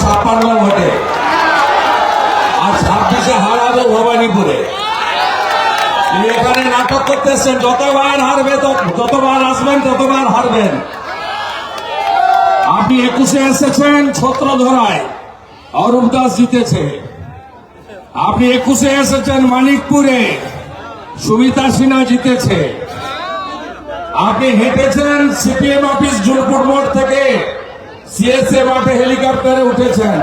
ছাপ্পান্ন ভোটে। আর ছাব্বিশে ভবানীপুরে। এখানে নাটক করতে এসছেন যতবার হারবে যতবার আসবেন, ততবার হারবেন। আপনি একুশে এসেছেন ছত্র ধরায় অরূপ দাস জিতেছে। আপনি একুশে এসেছেন মানিকপুরে। সুমিতা সিনহা জিতেছে। আপনি হেঁটেছেন সিপিএম অফিস জুলপুর মোড় থেকে। সিএসএ মাঠে হেলিকপ্টারে উঠেছেন।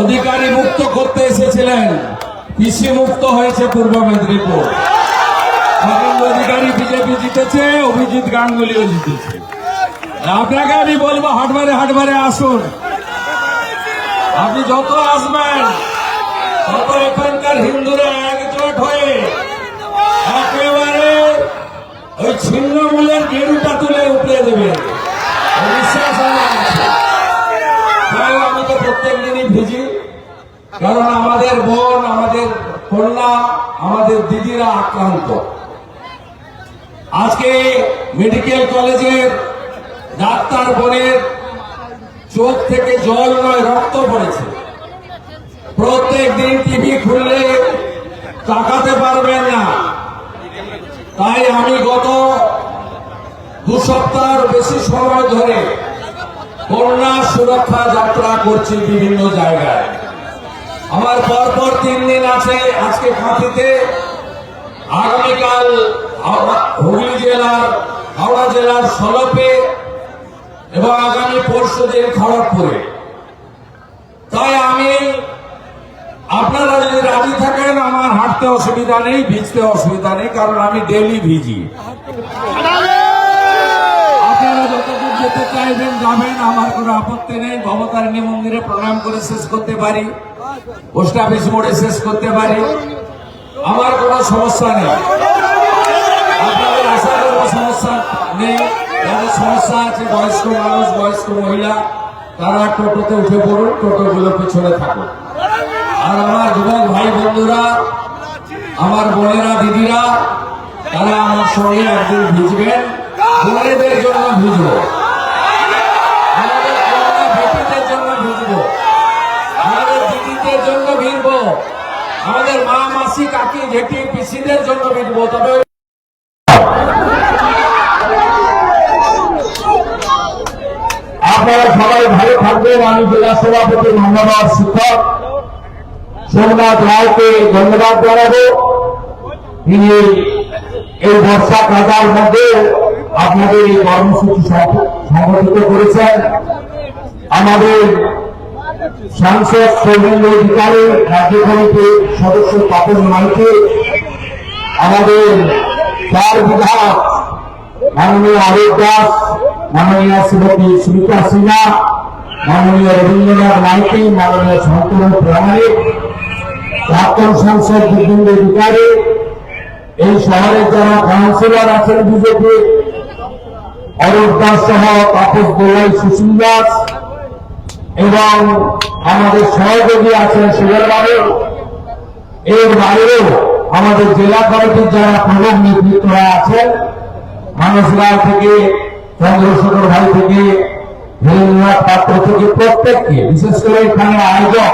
অধিকারী মুক্ত করতে এসেছিলেন। পিসি মুক্ত হয়েছে পূর্ব মেদিনীপুর। অধিকারী বিজেপি জিতেছে, অভিজিৎ গাঙ্গুলিও জিতেছে। আপনাকে আমি বলব, হাটবারে হাটবারে আসুন। আপনি যত আসবেন, তত এখানকার হিন্দুরা একজোট হয়ে একেবারে ওই ছিন্নমূলের গেরুটা তুলে উপড়ে দেবে। বিশ্বাস আমার আছে তাই আমি তো প্রত্যেক দিনই ভিজি কারণ আমাদের বোন, আমাদের কন্যা, আমাদের দিদিরা আক্রান্ত। আজকে মেডিকেল কলেজের ডাক্তার বোনের চোখ থেকে জল নয়, রক্ত পড়েছে। প্রত্যেক দিন টিভি খুললে তাকাতে পারবেন না। তাই আমি গত দু সপ্তাহের বেশি সময় ধরে কন্যা সুরক্ষা যাত্রা করছি বিভিন্ন জায়গায়। আমার পরপর তিন দিন আছে আজকে কাঁথিতে আগামীকাল হুগলি জেলার হাওড়া জেলার সলপে এবং আগামী পরশু দিন খড়গপুরে। তাই আমি আপনারা যদি রাজি থাকেন, আমার হাঁটতে অসুবিধা নেই, ভিজতে অসুবিধা নেই, কারণ আমি ডেলি ভিজি। আপনারা যতদূর যেতে চাইবেন, যাবেন, আমার কোনো আপত্তি নেই। ভবতারিণী মন্দিরে প্রণাম করে শেষ করতে পারি। পোস্ট অফিস মোড়ে শেষ করতে পারি। আমার কোনো সমস্যা নেই। আপনাদের আসার কোনো সমস্যা নেই। যাদের সমস্যা আছে, বয়স্ক মানুষ, বয়স্ক মহিলা, তারা টোটোতে উঠে পড়ুন, টোটোগুলো পিছনে থাকুন। আর আমার যুবক ভাই বন্ধুরা, আমার বোনেরা, দিদিরা, তারা আমার সঙ্গে একদিন ভিজবেন। বোনেদের জন্য ভিজবো আমাদের কন্যা বেটিদের জন্য ভিজবো আমাদের দিদিদের জন্য ভিড়বো। আমাদের মা, মাসি, কাকি, জেঠি, পিসিদের জন্য ভিড়বো, তবে সবাই ভালো থাকবেন। আমি জেলা সভাপতি শিক্ষক সোমনাথ রায়কে ধন্যবাদ তিনি এই বর্ষা কাজার মধ্যে আপনাদের এই কর্মসূচি সংগঠিত করেছেন। আমাদের সাংসদ সৌমেন্দ্র অধিকারী, রাজ্য কমিটির সদস্য তপন মাইকে আমাদের চার বিধায়ক মাননীয় আবেদ দাস, মাননীয় শ্রীমতী সুমিতা সিনহা, মাননীয় রবীন্দ্রনাথ মাইতি, মাননীয় শান্তনু প্রামাণিক, প্রাক্তন সাংসদ বিপিন্দ অধিকারী, এই শহরের যারা কাউন্সিলর আছেন বিজেপি অরূপ দাস সহ তাপস গোলাই সুশীল দাস এবং আমাদের সহযোগী আছেন সুগর বাবু। এর বাইরেও আমাদের জেলা কমিটির যারা প্রধান নেতৃত্বরা আছেন মানস রায় থেকে, চন্দ্রশেখর ভাই থেকে ধীরেন্দ্রনাথ পাত্র থেকে প্রত্যেককে, বিশেষ করে এখানে আয়োজক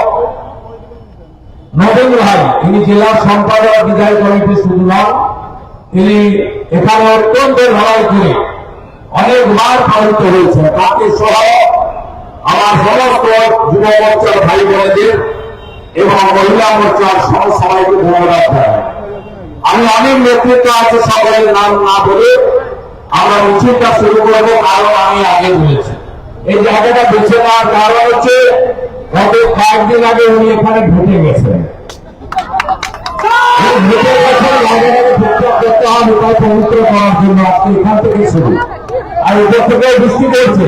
নবীন ভাই, তিনি জেলা সম্পাদক বিদায় কমিটি শুধু নন তিনি এখানে অত্যন্ত লড়াই করে অনেকবার পালিত হয়েছে তাকে সহ আমার সমস্ত যুব মোর্চার ভাই বোনেদের এবং মহিলা মোর্চার সবাইকে ধন্যবাদ আমি অনেক নেতৃত্ব আছে সকলের নাম না বলে আমরা মিছিলটা শুরু করব, কারণ আমি আগে বলেছি। এই জায়গাটা বেছে নেওয়ার কারণ হচ্ছে গত কয়েকদিন আগে উনি এখানে ভেটে গেছেন। পবিত্র এখান থেকে শুরু। আর উপর থেকে বৃষ্টি পড়ছে।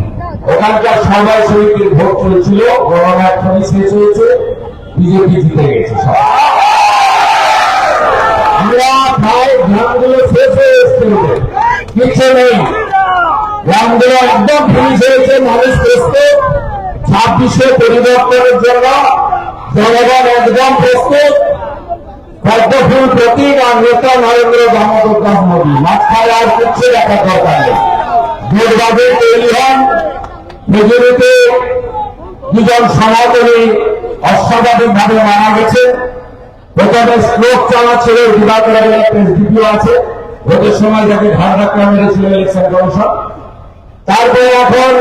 ওখানকার সবাই সমিতির ভোট চলছিল গণনা এখনই শেষ হয়েছে, বিজেপি জিতে গেছে প্রস্তুত একদম আর নরেন্দ্র দামোদর দাস মোদী মাঝখানে আর কিচ্ছু দেখার দরকার নেই। ভোটবাদে তৈরি হন। মেজরিতে দুজন সনাতনী অস্বাভাবিক ভাবে মারা গেছে। প্রথমে স্ট্রোক চালাচ্ছিল দিবাকর একটা এসডিপিও আছে। ভোটের সময় যাকে ঘাট ধাক্কা মেরেছিল ইলেকশন কমিশন তারপরে এখন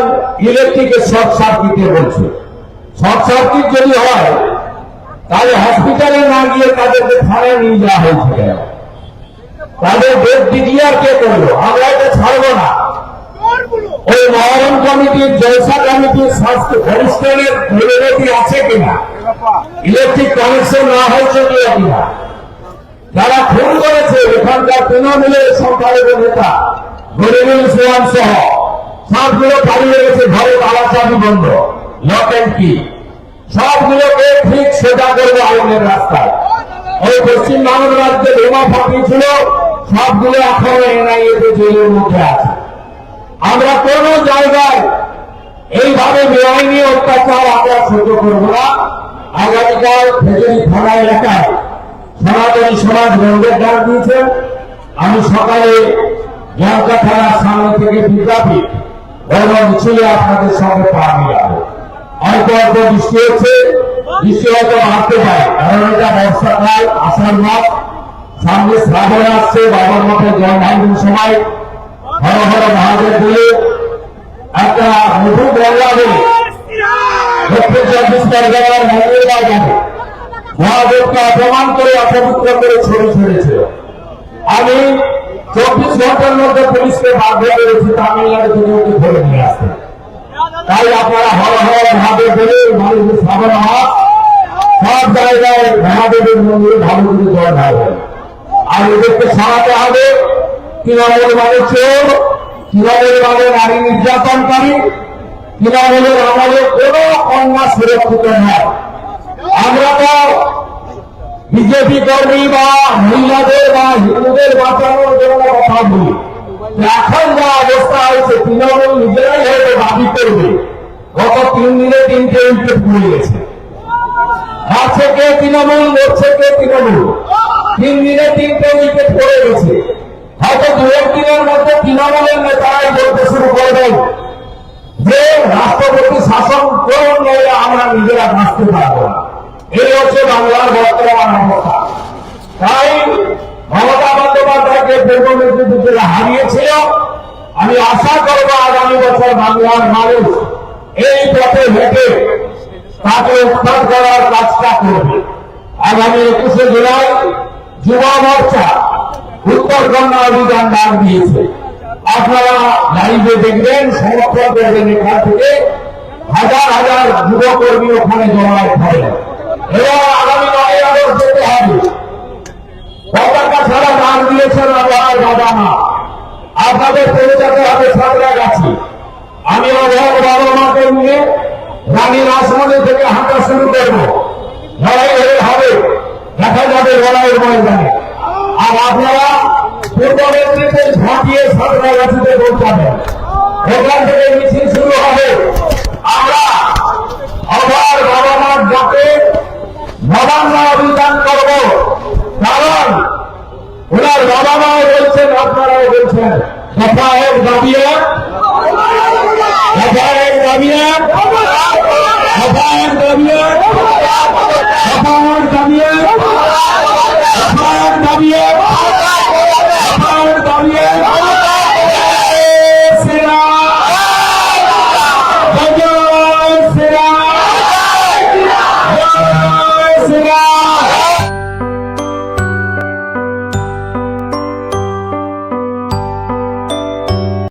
ইলেকট্রিকের শর্ট সার্কিটে বলছে। শর্ট সার্কিট যদি হয়, তাহলে হসপিটালে না গিয়ে তাদেরকে থানায় নিয়ে যাওয়া হয়েছে তাদের ডেট ডিক্লিয়ার কে করল? আমরা এটা ছাড়বো না। ওই মহরম কমিটির জলসা কমিটির স্বাস্থ্য অনুষ্ঠানের ভ্যালিডিটি আছে কিনা? ইলেকট্রিক কানেকশন না হয়েছে কিনা? যারা খুন করেছে, এখানকার তৃণমূলের সংখ্যালঘু নেতা, গরিবুল ইসলাম সহ, সবগুলো পালিয়ে গেছে ঘরে তালা চাবি বন্ধ, লক অ্যান্ড কি। সবগুলোকে ঠিক সোজা করব আইনের রাস্তায়। ওই পশ্চিম বাংলার রাজ্যে বোমা ফাটিয়েছিল, সবগুলো এখনও এনআইএ জেলের মধ্যে আছে। আমরা কোন জায়গায় এইভাবে বেআইনি অত্যাচার আমরা সহ্য করব না। আগামীকাল খেজুরি থানা এলাকায় সনাতনী সমাজ বন্ধের ডাক দিয়েছেন আমি সকালে জনতা থানার সামনে থেকে বিজ্ঞাপী বড় মিছিলে আপনাদের সঙ্গে পা মিলাবো। অল্প অল্প বৃষ্টি হচ্ছে, বৃষ্টি হয়তো আসতে পারে, কারণ এটা বর্ষাকাল, আষাঢ় মাস। সামনে শ্রাবণ আসছে, বাবার মতো জল ঢালবেন সময়। হর হর মহাদেব বলে একটা মধু বল্লা বলে দক্ষিণ চব্বিশ পরগনার মন্দির বাজারে মহাদেবকে অপমান করে অপবিত্র করে ছড়ি ছড়েছিল। আমি চব্বিশ ঘণ্টার মধ্যে পুলিশকে বাধ্য করেছি তামিলনাড়ু থেকে ধরে নিয়ে আসতে। তাই আপনারা হর হর মহাদেব বলে মানুষের শ্রাবণ মাস সব জায়গায় মহাদেবের মন্দিরে ভালো করে জল ঢালবেন। আর এদেরকে সরাতে হবে। তৃণমূল মানে চোর তৃণমূল মানে নারী নির্যাতনকারী তৃণমূলের আমাদের কোন কন্যা সুরক্ষিত নয়। আমরা তো বিজেপি কর্মী বা মহিলাদের বা হিন্দুদের বাঁচানোর জন্য কথা বলি। এখন যা অবস্থা হয়েছে, তৃণমূল নিজেরাই হয়তো দাবি করবে। গত তিন দিনে তিনটে উইকেট পড়ে গেছে। আছে কে তৃণমূল, লড়ছে কে তৃণমূল? তিন দিনে তিনটে উইকেট পড়ে গেছে হয়তো দু একদিনের মধ্যে তৃণমূলের নেতারাই বলতে শুরু করবেন যে রাষ্ট্রপতি শাসন করুন, নইলে আমরা নিজেরা বাঁচতে পারব না। এই হচ্ছে বাংলার বর্তমান অবস্থা। তাই মমতা বন্দ্যোপাধ্যায়কে পূর্ব মেদিনীপুর হারিয়েছিল। আমি আশা করব আগামী বছর বাংলার মানুষ এই পথে হেঁটে তাকে উত্থান করার কাজটা করবে। আগামী একুশে জুলাই যুব মোর্চা উত্তর কন্যা অভিযান ডাক দিয়েছে। আপনারা লাইভে দেখবেন সমর্থন করবেন এখান থেকে হাজার হাজার যুবকর্মী ওখানে জমায়েত হবে। এবং আগামী নয় আগস্ট যেতে হবে। পতাকা ছাড়া দান দিয়েছেন আমার বাবা মা। আপনাদের পৌঁছাতে হবে সাঁতরাগাছি। আমি অভাব বাবা মাকে নিয়ে রানী রাসমণি থেকে হাঁটা শুরু করব। লড়াই হবে। দেখা যাবে লড়াইয়ের ময়দানে। আর আপনারা পূর্ব নেতৃত্বে ঝাঁপিয়ে সাঁতরাগাছিতে পৌঁছাবেন ওখান থেকে মিছিল শুরু হবে। আমরা আবার বাবা মার ডাকে নবান্ন অভিযান করব।